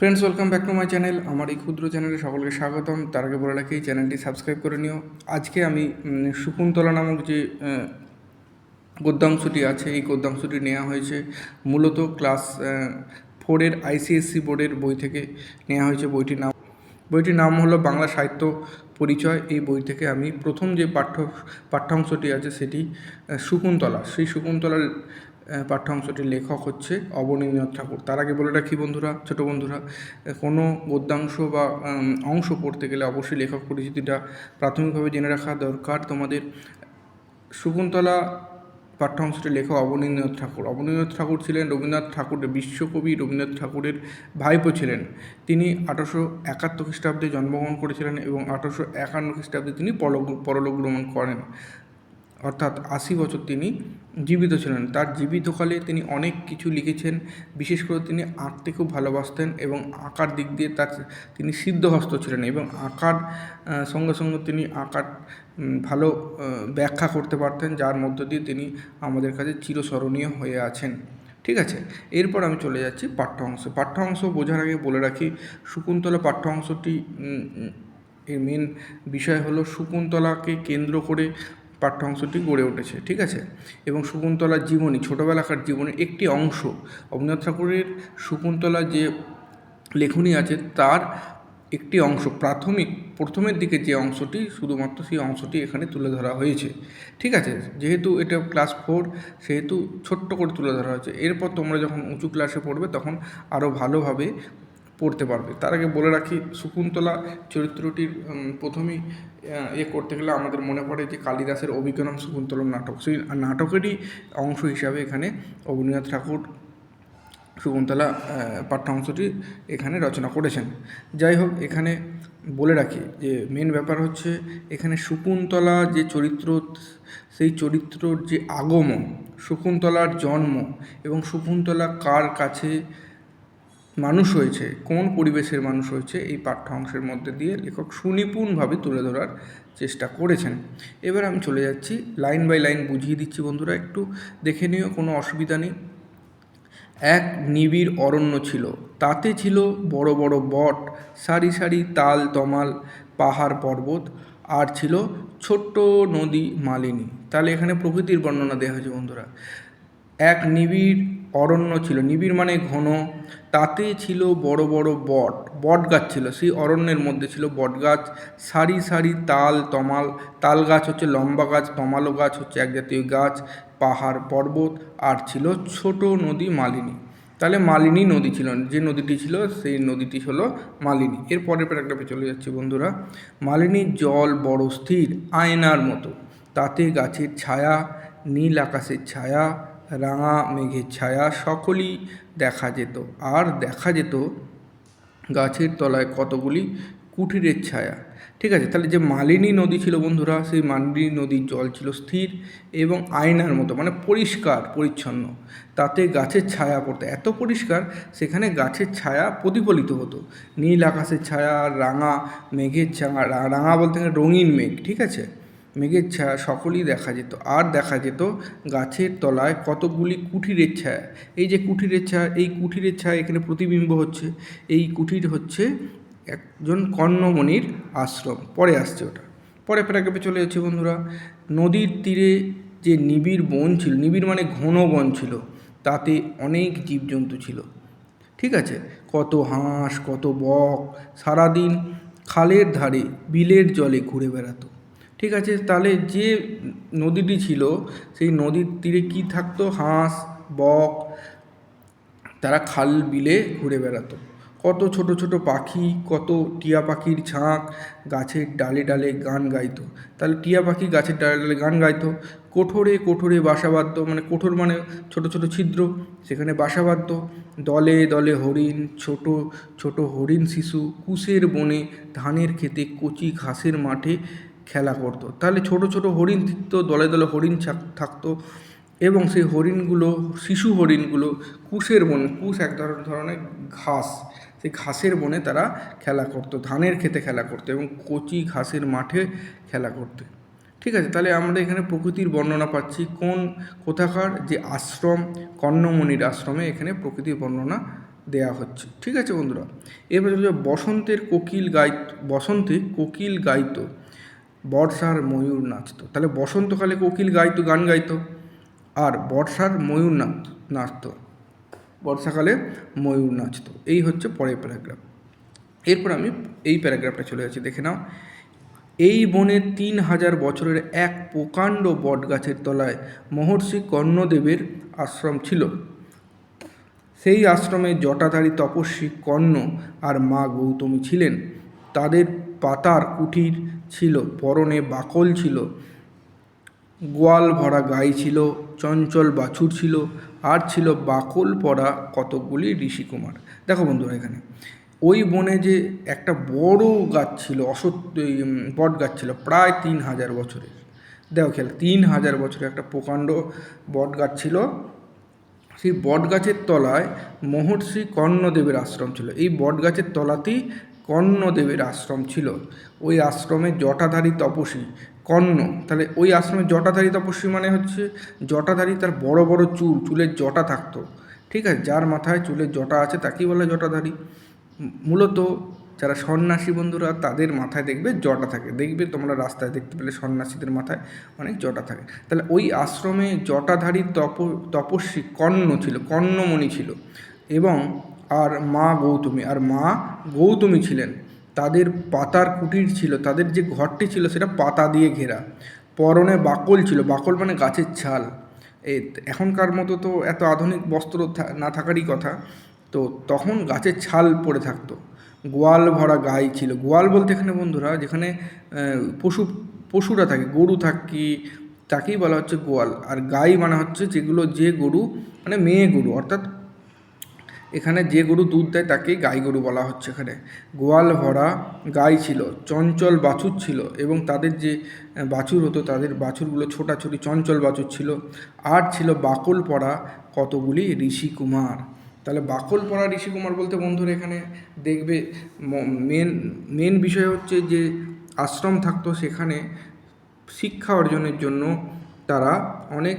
Friends welcome back to my channel আমার এই ক্ষুদ্র চ্যানেলে সকলকে স্বাগতম। তার আগে বলে রাখি, চ্যানেলটি সাবস্ক্রাইব করে নিও। আজকে আমি শকুন্তলা নামক যে গদ্যাংশটি আছে, এই গদ্যাংশটি নেওয়া হয়েছে। মূলত ক্লাস ফোরের আইসিএসসি বোর্ডের বই থেকে নেওয়া হয়েছে বইটির নাম। বইটির নাম হলো বাংলা সাহিত্য পরিচয়। এই বই থেকে আমি প্রথম যে পাঠ্য, পাঠ্যাংশটি আছে সেটি শকুন্তলা। সেই শকুন্তলার আহ, পাঠ্যাংশটির লেখক হচ্ছে অবনীন্দ্রনাথ ঠাকুর। তার আগে বলে রাখি বন্ধুরা ছোট বন্ধুরা কোনো গদ্যাংশ বা অংশ পড়তে গেলে অবশ্যই লেখক পরিচিতিটা প্রাথমিকভাবে জেনে রাখা দরকার। তোমাদের শকুন্তলা পাঠ্যাংশটির লেখক অবনীন্দ্রনাথ ঠাকুর। অবনীন্দ্রনাথ ঠাকুর ছিলেন রবীন্দ্রনাথ ঠাকুরের বিশ্বকবি রবীন্দ্রনাথ ঠাকুরের ভাইপো ছিলেন। তিনি আঠারোশো একাত্তর খ্রিস্টাব্দে জন্মগ্রহণ করেছিলেন এবং আঠারোশো একান্ন খ্রিস্টাব্দে তিনি পরলোক পরলোক গমন করেন। অর্থাৎ আশি বছর তিনি জীবিত ছিলেন। তার জীবিতকালে তিনি অনেক কিছু লিখেছেন, বিশেষ করে তিনি আঁকতে খুব ভালোবাসতেন এবং আঁকার দিক দিয়ে তার তিনি সিদ্ধহস্ত ছিলেন এবং আঁকার সঙ্গে সঙ্গে তিনি আঁকার ভালো ব্যাখ্যা করতে পারতেন, যার মধ্য দিয়ে তিনি আমাদের কাছে চিরস্মরণীয় হয়ে আছেন। ঠিক আছে? এরপর আমি চলে যাচ্ছি পাঠ্য অংশ পাঠ্য অংশ বোঝার আগে বলে রাখি, শকুন্তলা পাঠ্য অংশটি এর মেন বিষয় হলো শকুন্তলাকে কেন্দ্র করে পাঠ্যাংশটি গড়ে উঠেছে, ঠিক আছে? এবং শকুন্তলার জীবনী, ছোটোবেলাকার জীবনের একটি অংশ অবনীন্দ্রনাথ ঠাকুরের শকুন্তলা যে লেখনী আছে তার একটি অংশ, প্রাথমিক, প্রথমের দিকে যে অংশটি, শুধুমাত্র সেই অংশটি এখানে তুলে ধরা হয়েছে, ঠিক আছে? যেহেতু এটা ক্লাস ফোর, সেহেতু ছোট্ট করে তুলে ধরা হয়েছে। এরপর তোমরা যখন উঁচু ক্লাসে পড়বে, তখন আরও ভালোভাবে পড়তে পারবে। তার আগে বলে রাখি, শকুন্তলা চরিত্রটির প্রথমেই এ করতে গেলে আমাদের মনে পড়ে যে কালিদাসের অভিজ্ঞানম শকুন্তলম নাটক। সেই নাটকেরই অংশ হিসাবে এখানে অবনীন্দ্রনাথ ঠাকুর শকুন্তলা পাঠ্যাংশটি এখানে রচনা করেছেন। যাই হোক, এখানে বলে রাখি যে মেন ব্যাপার হচ্ছে এখানে শকুন্তলা যে চরিত্র, সেই চরিত্রর যে আগমন, শকুন্তলার জন্ম এবং শকুন্তলা কার কাছে মানুষ হয়েছে, কোন পরিবেশের মানুষ হয়েছে, এই পাঠ্য অংশের মধ্যে দিয়ে লেখক সুনিপুণভাবে তুলে ধরার চেষ্টা করেছেন। এবার আমি চলে যাচ্ছি, লাইন বাই লাইন বুঝিয়ে দিচ্ছি বন্ধুরা একটু, দেখে নিও কোনো অসুবিধা নেই। এক নিবিড় অরণ্য ছিল, তাতে ছিল বড় বড় বট, সারি সারি তাল তমাল, পাহাড় পর্বত, আর ছিল ছোট্ট নদী মালিনী। তাহলে এখানে প্রকৃতির বর্ণনা দেওয়া হয়েছে বন্ধুরা। এক নিবিড় অরণ্য ছিল, নিবিড় মানে ঘন তাতে ছিল বড় বড় বট বট গাছ ছিল। সেই অরণ্যের মধ্যে ছিল বট গাছ। সারি সারি তাল, তমাল, তাল গাছ হচ্ছে লম্বা গাছ, তমালো গাছ হচ্ছে এক জাতীয় গাছ, পাহাড়, পর্বত, আর ছিল ছোট নদী মালিনী। তাহলে মালিনী নদী ছিল, যে নদীটি ছিল সেই নদীটি হলো মালিনী। এর পরের প্যারাগ্রাফে চলে যাচ্ছে বন্ধুরা। মালিনীর জল বড় স্থির, আয়নার মতো। তাতে গাছের ছায়া, নীল আকাশের ছায়া রাঙা মেঘের ছায়া সকলই দেখা যেত। আর দেখা যেত গাছের তলায় কতগুলি কুঠিরের ছায়া। ঠিক আছে, তাহলে যে মালিনী নদী ছিল বন্ধুরা, সেই মালিনী নদীর জল ছিল স্থির এবং আয়নার মতো মানে পরিষ্কার, পরিচ্ছন্ন। তাতে গাছের ছায়া পড়তো। এত পরিষ্কার, সেখানে গাছের ছায়া প্রতিফলিত হতো। নীল আকাশের ছায়া, রাঙা মেঘের ছায়া, রাঙা বলতে রঙিন মেঘ, ঠিক আছে? মেঘের ছায়া সকলেই দেখা যেত। আর দেখা যেত গাছের তলায় কতগুলি কুঠিরের ছায়া। এই যে কুঠিরের ছায়া, এই কুঠিরের ছায়া এখানে প্রতিবিম্ব হচ্ছে। এই কুঠির হচ্ছে একজন কর্ণমণির আশ্রম। পরে আসছে ওটা। পরে প্যারাগ্রাফে চলে যাচ্ছে বন্ধুরা। নদীর তীরে যে নিবিড় বন ছিল, নিবিড় মানে ঘন বন ছিল, তাতে অনেক জীবজন্তু ছিল। ঠিক আছে? কত হাঁস, কত বক, সারাদিন খালের ধারে বিলের জলে ঘুরে বেড়াতো। ঠিক আছে, তাহলে যে নদীটি ছিল, সেই নদীর তীরে কি থাকতো? হাঁস, বক, তারা খাল বিলে ঘুরে বেড়াতো। কত ছোট ছোট পাখি, কত টিয়া পাখির ঝাঁক, গাছের ডালে ডালে গান গাইতো। তাহলে টিয়া পাখি গাছের ডালে ডালে গান গাইতো। কোঠরে কোঠরে বাসা বাঁধত মানে কোঠর মানে ছোট ছোট ছিদ্র, সেখানে বাসা বাঁধত। দলে দলে হরিণ, ছোট ছোট হরিণ শিশু, কুশের বনে ধানের ক্ষেতে কচি ঘাসের মাঠে খেলা করতো। তাহলে ছোট ছোট হরিণ থাকতো দলে দলে হরিণ থাকতো এবং সেই হরিণগুলো, শিশু হরিণগুলো কুশের বনে, কুশ এক ধরনের ঘাস, সেই ঘাসের বনে তারা খেলা করতো, ধানের খেতে খেলা করতো এবং কচি ঘাসের মাঠে খেলা করতো। ঠিক আছে, তাহলে আমরা এখানে প্রকৃতির বর্ণনা পাচ্ছি, কোন কোথাকার যে আশ্রম, কর্ণমণির আশ্রমে এখানে প্রকৃতির বর্ণনা দেয়া হচ্ছে। ঠিক আছে বন্ধুরা, এবার বসন্তের কোকিল গাই বসন্তে কোকিল গাইতো বর্ষার ময়ূর নাচতো তাহলে বসন্তকালে কোকিল গাইতো, গান গাইতো। আর বর্ষার ময়ূর নাচ নাচতো বর্ষাকালে ময়ূর নাচতো এই হচ্ছে পরের প্যারাগ্রাফ। এরপর আমি এই প্যারাগ্রাফটা চলে যাচ্ছি, দেখে নাও। এই বনে তিন হাজার বছরের এক প্রকাণ্ড বটগাছের তলায় মহর্ষি কর্ণদেবের আশ্রম ছিল। সেই আশ্রমে জটাধারী তপস্বী কর্ণ আর মা গৌতমী ছিলেন। তাদের পাতার কুটির ছিল, পরনে বাকল ছিল, গোয়াল ভরা গাই ছিল, চঞ্চল বাছুর ছিল, আর ছিল বাকল পরা কতকগুলি ঋষিকুমার। দেখো বন্ধুরা এখানে, ওই বনে যে একটা বড় গাছ ছিল, অসত্য বট গাছ ছিল, প্রায় তিন হাজার বছরের। দেখো খেয়াল, তিন হাজার বছরের একটা প্রকাণ্ড বট গাছ ছিল। সেই বট গাছের তলায় মহর্ষি কর্ণদেবের আশ্রম ছিল। এই বট গাছের তলাতেই কর্ণদেবের আশ্রম ছিল। ওই আশ্রমে জটাধারী তপস্বী, কর্ণ, তাহলে ওই আশ্রমে জটাধারী তপস্বী মানে হচ্ছে জটাধারী তার বড় বড় চুল, চুলের জটা থাকতো। ঠিক আছে? যার মাথায় চুলের জটা আছে তাকেই বলে জটাধারী। মূলত যারা সন্ন্যাসী বন্ধুরা তাদের মাথায় দেখবে জটা থাকে। দেখবে তোমরা রাস্তায় দেখতে পেলে সন্ন্যাসীদের মাথায় অনেক জটা থাকে। তাহলে ওই আশ্রমে জটাধারী তপ, তপস্বী কর্ণ ছিল, কর্ণমণি ছিল। এবং আর মা গৌতমী, আর মা গৌতমী ছিলেন। তাদের পাতার কুটির ছিল, তাদের যে ঘরটি ছিল সেটা পাতা দিয়ে ঘেরা। পরনে বাকল ছিল, বাকল মানে গাছের ছাল। এ, এখনকার মতো তো এত আধুনিক বস্ত্র না থাকারই কথা। তো তখন গাছের ছাল পড়ে থাকতো। গোয়াল ভরা গাই ছিল। গোয়াল বলতে এখানে বন্ধুরা, যেখানে পশু, পশুরা থাকে, গরু থাকি, তাকেই বলা হচ্ছে গোয়াল। আর গাই মানে হচ্ছে যেগুলো যে গরু মানে মেয়ে গরু, অর্থাৎ এখানে যে গরু দুধ দেয় তাকেই গাই গরু বলা হচ্ছে এখানে। গোয়াল ভরা গাই ছিল, চঞ্চল বাছুর ছিল এবং তাদের যে বাছুর হতো তাদের বাছুরগুলো ছোটাছুটি চঞ্চল বাছুর ছিল। আর ছিল বাকল পড়া কতগুলি ঋষিকুমার তাহলে বাকল পড়া ঋষিকুমার বলতে বন্ধুরা এখানে দেখবে মেন মেন বিষয় হচ্ছে যে আশ্রম থাকতো সেখানে শিক্ষা অর্জনের জন্য তারা অনেক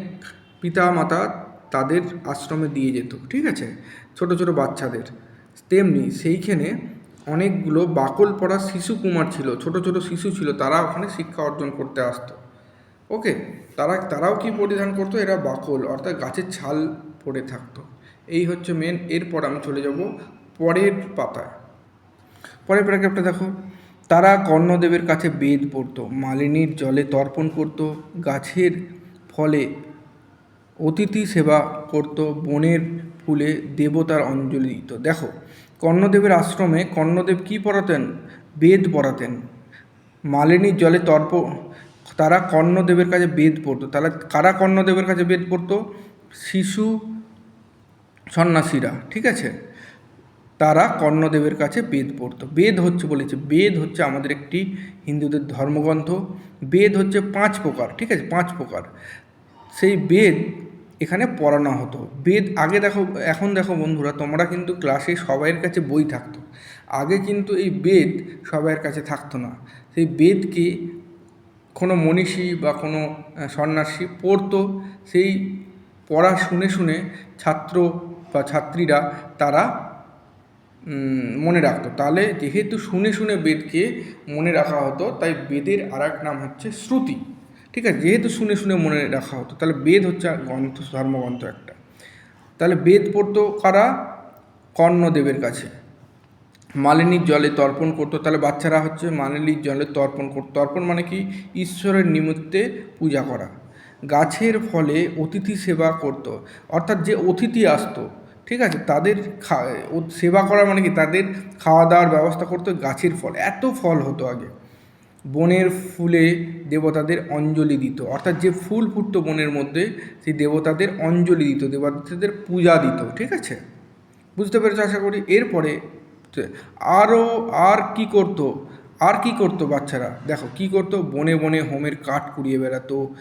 পিতামাতা তাদের আশ্রমে দিয়ে যেত, ঠিক আছে? ছোট ছোট বাচ্চাদের। তেমনি সেইখানে অনেকগুলো বাকল পড়া শিশু কুমার ছিল, ছোট ছোট শিশু ছিল, তারা ওখানে শিক্ষা অর্জন করতে আসতো। ওকে তারা, তারাও কি পরিধান করতো? এরা বাকল, অর্থাৎ গাছের ছাল পড়ে থাকতো। এই হচ্ছে মেন এরপর আমি চলে যাব পরের পাতায়। পরের প্যারাগ্রাফটা দেখো। তারা কর্ণদেবের কাছে বেদ পড়তো, মালিনীর জলে তর্পণ করত, গাছের ফলে অতিথি সেবা করত, বনের ফুলে দেবতার অঞ্জলি দিত। দেখো, কর্ণদেবের আশ্রমে কর্ণদেব কি পড়াতেন? বেদ পড়াতেন। মালিনীর জলে তর্প, তারা কর্ণদেবের কাছে বেদ পড়তো। তাহলে কারা কর্ণদেবের কাছে বেদ পড়তো? শিশু সন্ন্যাসীরা, ঠিক আছে? তারা কর্ণদেবের কাছে বেদ পড়তো। বেদ হচ্ছে বলেছে, বেদ হচ্ছে আমাদের একটি হিন্দুদের ধর্মগ্রন্থ। বেদ হচ্ছে পাঁচ প্রকার, ঠিক আছে? পাঁচ প্রকার। সেই বেদ এখানে পড়ানো হতো। বেদ, আগে দেখো, এখন দেখো বন্ধুরা, তোমরা কিন্তু ক্লাসে সবাইয়ের কাছে বই থাকতো। আগে কিন্তু এই বেদ সবাইয়ের কাছে থাকতো না। সেই বেদকে কোনো মনীষী বা কোনো সন্ন্যাসী পড়তো। সেই পড়া শুনে শুনে ছাত্র বা ছাত্রীরা তারা মনে রাখতো। তাহলে যেহেতু শুনে শুনে বেদকে মনে রাখা হতো, তাই বেদের আর এক নাম হচ্ছে শ্রুতি। ঠিক আছে, যেহেতু শুনে শুনে মনে রাখা হতো, তাহলে বেদ হচ্ছে গ্রন্থ, ধর্মগ্রন্থ একটা। তাহলে বেদ পড়তো কারা? কর্ণদেবের কাছে। মালিনীর জলে তর্পণ করতো, তাহলে বাচ্চারা হচ্ছে মালিনীর জলে তর্পণ করতো। তর্পণ মানে কি? ঈশ্বরের নিমিত্তে পূজা করা। গাছের ফলে অতিথি সেবা করত। অর্থাৎ যে অতিথি আসতো, ঠিক আছে, তাদের সেবা করা মানে কি? তাদের খাওয়া দাওয়ার ব্যবস্থা করতো গাছের ফল। এত ফল হতো আগে। বনের ফুলে দেবতাদের অঞ্জলি দিত। অর্থাৎ যে ফুল ফুটতো বনের মধ্যে, সেই দেবতাদের অঞ্জলি দিত, দেবতাদের পূজা দিত, ঠিক আছে? বুঝতে পেরেছ আশা করি? এরপরে আরও আর কি করতো? আর কি করতো বাচ্চারা? দেখো, কি করতো? বনে বনে হোমের কাঠ কুড়িয়ে বেড়াতো।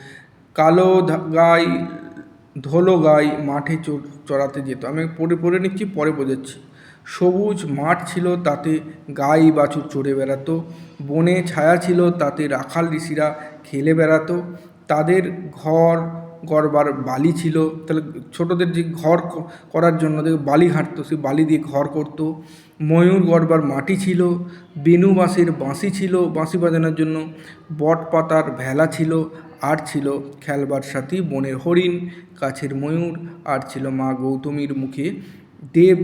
কালো গাই, ধলো গাই মাঠে চড়াতে যেত। আমি পড়ে পড়ে নিচ্ছি, পরে বোঝাচ্ছি। সবুজ মাঠ ছিল তাতে গাই বাছুর চড়ে বেড়াতো, বনে ছায়া ছিল তাতে রাখাল ঋষিরা খেলে বেড়াতো, তাদের ঘর গড়বার বালি ছিল, তাহলে ছোটদের যে ঘর করার জন্য বালি ঘাঁটতো সে বালি দিয়ে ঘর করতো, ময়ূর গড়বার মাটি ছিল, বেনু বাঁশের বাঁশি ছিল, বাঁশি বাজানোর জন্য বট পাতার ভেলা ছিল, আর ছিল খেলবার সাথী বনের হরিণ কাছের ময়ূর, আর ছিল মা গৌতমীর মুখে দেব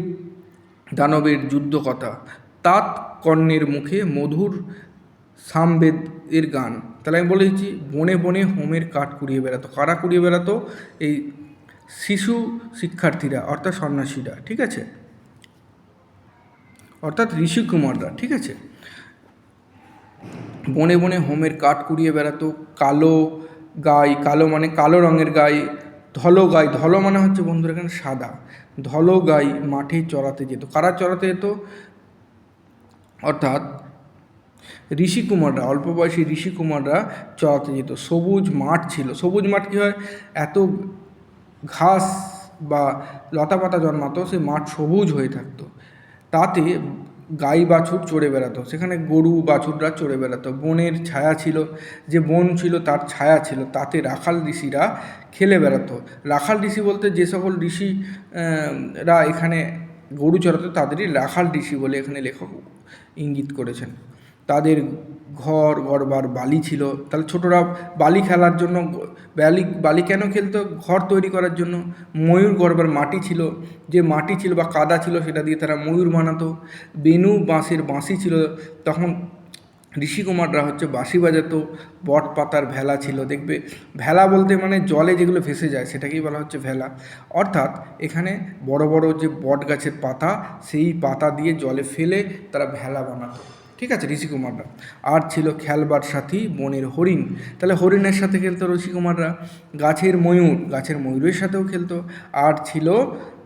দানবের যুদ্ধ কথা তাত কর্ণের মুখে মধুর সামবেদ এর গান। তাহলে আমি বলেছি বনে বনে হোমের কাঠ কুড়িয়ে বেড়াতো। কারা কুড়িয়ে বেড়াতো? এই শিশু শিক্ষার্থীরা, অর্থাৎ সন্ন্যাসীরা, ঠিক আছে? অর্থাৎ ঋষি ঋষিকুমাররা ঠিক আছে? বনে বনে হোমের কাঠ কুড়িয়ে বেড়াতো। কালো গাই, কালো মানে কালো রঙের গাই ধলো গাই, ধলো মানে হচ্ছে বন্ধুরা এখানে সাদা। ধলো গাই মাঠে চড়াতে যেত। কারা চড়াতে যেত? অর্থাৎ ঋষিকুমাররা অল্প বয়সী ঋষিকুমাররা চড়াতে যেত। সবুজ মাঠ ছিল। সবুজ মাঠ কী হয়? এত ঘাস বা লতাপাতা জন্মাতো, সেই মাঠ সবুজ হয়ে থাকতো। তাতে গাই বাছুর চড়ে বেড়াতো। সেখানে গরু বাছুররা চড়ে বেড়াতো। বনের ছায়া ছিল, যে বন ছিল তার ছায়া ছিল। তাতে রাখাল ঋষিরা খেলে বেড়াতো। রাখাল ঋষি বলতে যে সকল ঋষি রা এখানে গরু চড়াতো, তাদেরই রাখাল ঋষি বলে এখানে লেখক ইঙ্গিত করেছেন। তাদের ঘর গড়বার বালি ছিল। তাহলে ছোটরা বালি খেলার জন্য, বালি বালি কেন খেলতো? ঘর তৈরি করার জন্য। ময়ূর গড়বার মাটি ছিল। যে মাটি ছিল বা কাদা ছিল সেটা দিয়ে তারা ময়ূর বানাতো। বেনু বাঁশের বাঁশি ছিল। তখন ঋষিকুমাররা হচ্ছে বাঁশি বাজাতো। বট পাতার ভেলা ছিল। দেখবে, ভেলা বলতে মানে জলে যেগুলো ভেসে যায়, সেটাকেই বলা হচ্ছে ভেলা। অর্থাৎ এখানে বড় বড় যে বট গাছের পাতা, সেই পাতা দিয়ে জলে ফেলে তারা ভেলা বানাতো। ঠিক আছে ঋষিকুমাররা আর ছিল খেলবার সাথী বনের হরিণ। তাহলে হরিণের সাথে খেলতো ঋষিকুমাররা গাছের ময়ূর, গাছের ময়ূরের সাথেও খেলতো। আর ছিল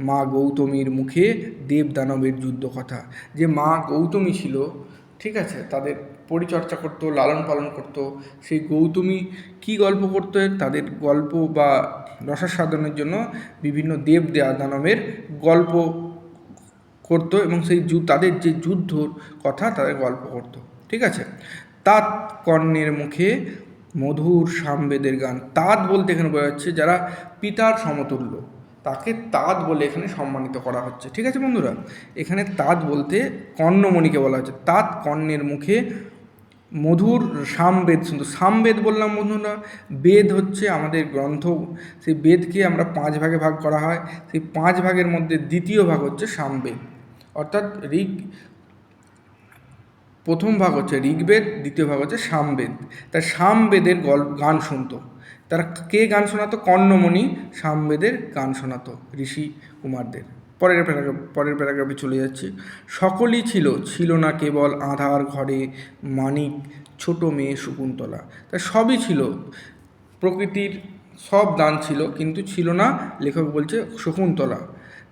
মা গৌতমীর মুখে দেব দানবের যুদ্ধ কথা। যে মা গৌতমী ছিল, ঠিক আছে, তাদের পরিচর্যা করতো, লালন পালন করতো। সেই গৌতমী কী গল্প করতো তাদের গল্প বা রসাস্বাদনের জন্য বিভিন্ন দেব দেয়া দানবের গল্প করতো এবং সেই যু, তাদের যে যুদ্ধর কথা তাদের গল্প করতো। ঠিক আছে? তাঁত কর্ণের মুখে মধুর সামবেদের গান, তাঁত বলতে এখানে বোঝা যাচ্ছে যারা পিতার সমতুল্য, তাকে তাঁত বলে এখানে সম্মানিত করা হচ্ছে। ঠিক আছে বন্ধুরা? এখানে তাঁত বলতে কর্ণমণিকে বলা হচ্ছে। তাঁত কর্ণের মুখে মধুর সামবেদ, শুধু সামবেদ বললাম বন্ধুরা, বেদ হচ্ছে আমাদের গ্রন্থ। সেই বেদকে আমরা পাঁচ ভাগে ভাগ করা হয়। সেই পাঁচ ভাগের মধ্যে দ্বিতীয় ভাগ হচ্ছে সামবেদ। অর্থাৎ ঋগ, প্রথম ভাগ হচ্ছে ঋগ্বেদ, দ্বিতীয় ভাগ হচ্ছে সামবেদ। তাই সামবেদের গল্প গান শুনতো। তারা কে গান শোনাতো? কর্ণমণি সামবেদের গান শোনাতো, ঋষি কুমারদের। পরের প্যারাগ্রাফ, পরের প্যারাগ্রাফে চলে যাচ্ছে। সকলই ছিল ছিল না কেবল আধার ঘরে মানিক, ছোট মেয়ে শকুন্তলা। তা সবই ছিল। প্রকৃতির সব দান ছিল, কিন্তু ছিল না, লেখক বলছে শকুন্তলা।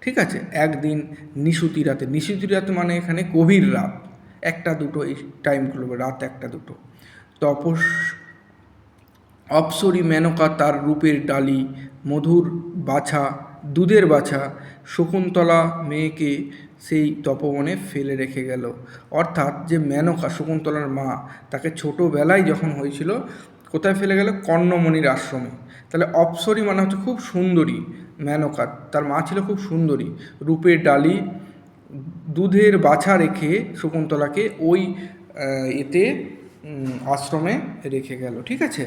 ঠিক আছে? একদিন নিশুতি রাতে নিশুতি রাতে মানে এখানে গভীর রাত। একটা, দুটো, এই টাইমগুলো রাত একটা, দুটো। তপস, অপসরি মেনকা তার রূপের ডালি, মধুর বাছা, দুধের বাছা, শকুন্তলা মেয়েকে সেই তপবনে ফেলে রেখে গেল। অর্থাৎ যে মেনকা, শকুন্তলার মা, তাকে ছোটোবেলায় যখন হয়েছিল, কোথায় ফেলে গেল? কর্ণমণির আশ্রমে। তাহলে অপসরি মানে হচ্ছে খুব সুন্দরী। মেনকা তার মা ছিল খুব সুন্দরী। রূপের ডালি দুধের বাছা রেখে শকুন্তলাকে ওই এতে আশ্রমে রেখে গেল, ঠিক আছে?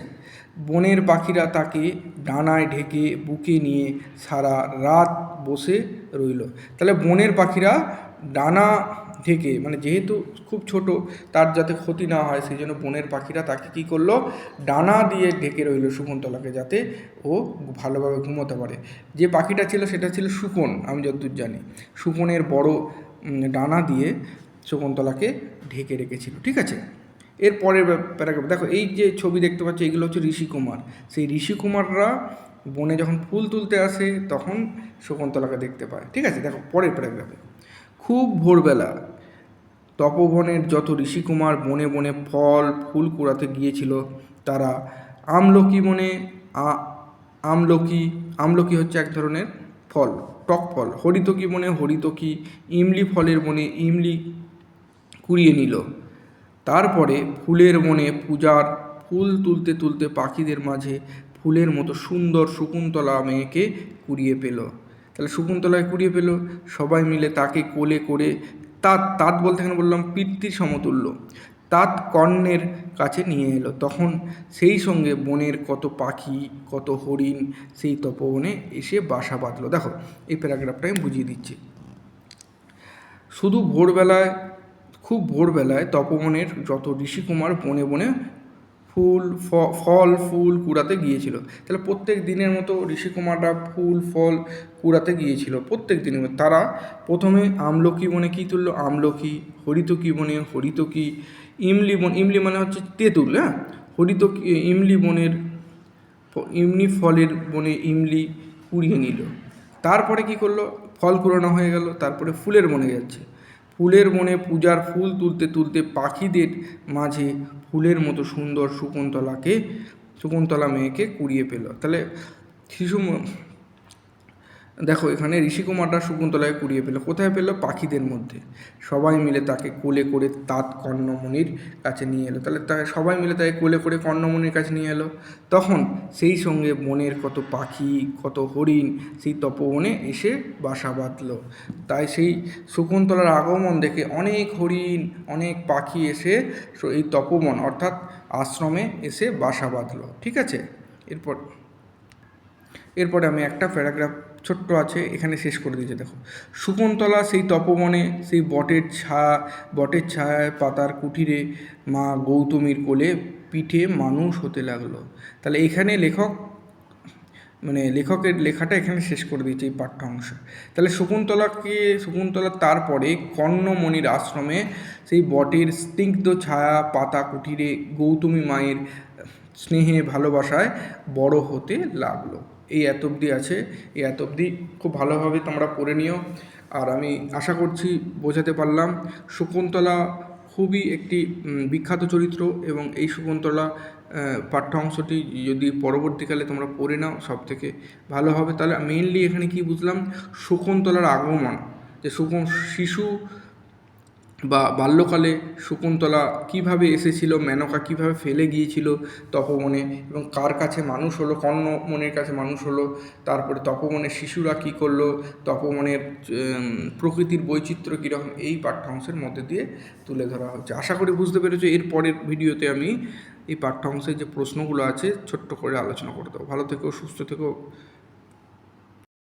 বনের পাখিরা তাকে ডানায় ঢেকে বুকে নিয়ে সারা রাত বসে রইল। তাহলে বনের পাখিরা ডানা ঢেকে মানে যেহেতু খুব ছোট, তার যাতে ক্ষতি না হয়, সেই জন্য বনের পাখিরা তাকে কী করল? ডানা দিয়ে ঢেকে রইল শকুন্তলাকে, যাতে ও ভালোভাবে ঘুমোতে পারে। যে পাখিটা ছিল, সেটা ছিল শুকন, আমি যতদূর জানি। শুকনের বড় ডানা দিয়ে শকুন্তলাকে ঢেকে রেখেছিল, ঠিক আছে? এর পরের প্যারাগ্রাফ দেখো এই যে ছবি দেখতে পাচ্ছ, এগুলো হচ্ছে ঋষিকুমার সেই ঋষিকুমাররা বনে যখন ফুল তুলতে আসে, তখন শকুন্তলাকে দেখতে পায়। ঠিক আছে? দেখো, পরের প্যারাগ্রাফে খুব ভোরবেলা তপবনের যত ঋষিকুমার বনে বনে ফল, ফুল কুড়াতে গিয়েছিল, তারা আমলকি বনে আমলকি আমলকি হচ্ছে এক ধরনের ফল, টক ফল। হরিতকি বনে হরিতকি, ইমলি ফলের বনে ইমলি কুড়িয়ে নিল। তারপরে ফুলের বনে পূজার ফুল তুলতে তুলতে পাখিদের মাঝে ফুলের মতো সুন্দর শকুন্তলা মেয়েকে কুড়িয়ে পেল। তাহলে শকুন্তলায় কুড়িয়ে পেল, সবাই মিলে তাকে কোলে করে তাঁত তাঁত বলতে এখানে বললাম পিতৃ সমতুল্য, তাঁত কর্ণের কাছে নিয়ে এলো। তখন সেই সঙ্গে বনের কত পাখি, কত হরিণ সেই তপবনে এসে বাসা বাঁধলো। দেখো, এই প্যারাগ্রাফটা আমি বুঝিয়ে দিচ্ছি। শুধু ভোরবেলায় খুব ভোরবেলায় তপবনের যত ঋষিকুমার বনে বনে ফুল ফল, ফুল কুড়াতে গিয়েছিল। তাহলে প্রত্যেক দিনের মতো ঋষিকুমাররা ফুল, ফল কুড়াতে গিয়েছিল প্রত্যেক দিনের মতো। তারা প্রথমে আমলকি বনে কী তুলল? আমলকি, হরিতকি বনে হরিতকি, ইমলি বন, ইমলি মানে হচ্ছে তেঁতুল হ্যাঁ? হরিতকি, ইমলি বনের ইমনি ফলের বনে ইমলি কুড়িয়ে নিল। তারপরে কি করল? ফল কুড়ানো হয়ে গেল, তারপরে ফুলের বনে যাচ্ছে। ফুলের বনে পূজার ফুল তুলতে তুলতে পাখিদের মাঝে ফুলের মতো সুন্দর শকুন্তলাকে শকুন্তলা মেয়েকে কুড়িয়ে পেল তাহলে শিশু দেখো, এখানে ঋষিকুমাররা শকুন্তলায় কুড়িয়ে পেল কোথায় পেল পাখিদের মধ্যে। সবাই মিলে তাকে কোলে করে তাঁত কর্ণমণির কাছে নিয়ে এলো। তাহলে তাকে সবাই মিলে তাকে কোলে করে কর্ণমণির কাছে নিয়ে এলো। তখন সেই সঙ্গে বনের কত পাখি, কত হরিণ, সেই তপবনে এসে বাসা বাঁধলো। তাই সেই শকুন্তলার আগমন দেখে অনেক হরিণ, অনেক পাখি এসে এই তপবন অর্থাৎ আশ্রমে এসে বাসা বাঁধলো। ঠিক আছে? এরপর, এরপরে আমি একটা প্যারাগ্রাফ ছোট্ট আছে, এখানে শেষ করে দিয়েছে, দেখো। শকুন্তলা সেই তপবনে, সেই বটের ছা, বটের ছায়ায় পাতার কুটিরে মা গৌতমীর কোলে পিঠে মানুষ হতে লাগল। তাহলে এখানে লেখক মানে লেখকের লেখাটা এখানে শেষ করে দিয়েছে এই পাঠ্য অংশ। তাহলে শকুন্তলাকে শকুন্তলা তারপরে কর্ণমণির আশ্রমে সেই বটের স্নিগ্ধ ছায়া, পাতা কুটিরে গৌতমী মায়ের স্নেহে ভালোবাসায় বড় হতে লাগল। এই এত অবধি আছে এই এত অবধি খুব ভালোভাবে তোমরা পড়ে নিও। আর আমি আশা করছি বোঝাতে পারলাম, শকুন্তলা খুবই একটি বিখ্যাত চরিত্র এবং এই শকুন্তলা পাঠ্য অংশটি যদি পরবর্তীকালে তোমরা পড়ে নাও সব থেকে ভালো হবে। তাহলে মেইনলি এখানে কি বুঝলাম? শকুন্তলার আগমন, যে শকুন, শিশু বা বাল্যকালে শকুন্তলা কীভাবে এসেছিল মেনকা কীভাবে ফেলে গিয়েছিল তপবনে এবং কার কাছে মানুষ হলো কর্ণমনের কাছে মানুষ হলো তারপরে তপবনের শিশুরা কি করল তপবনের উম, প্রকৃতির বৈচিত্র্য কীরকম এই পাঠ্যাংশের মধ্যে দিয়ে তুলে ধরা হচ্ছে। আশা করি বুঝতে পেরেছ এর পরের ভিডিওতে আমি এই পাঠ্যাংশের যে প্রশ্নগুলো আছে ছোট্ট করে আলোচনা করে দেবো। ভালো থেকো সুস্থ থেকো।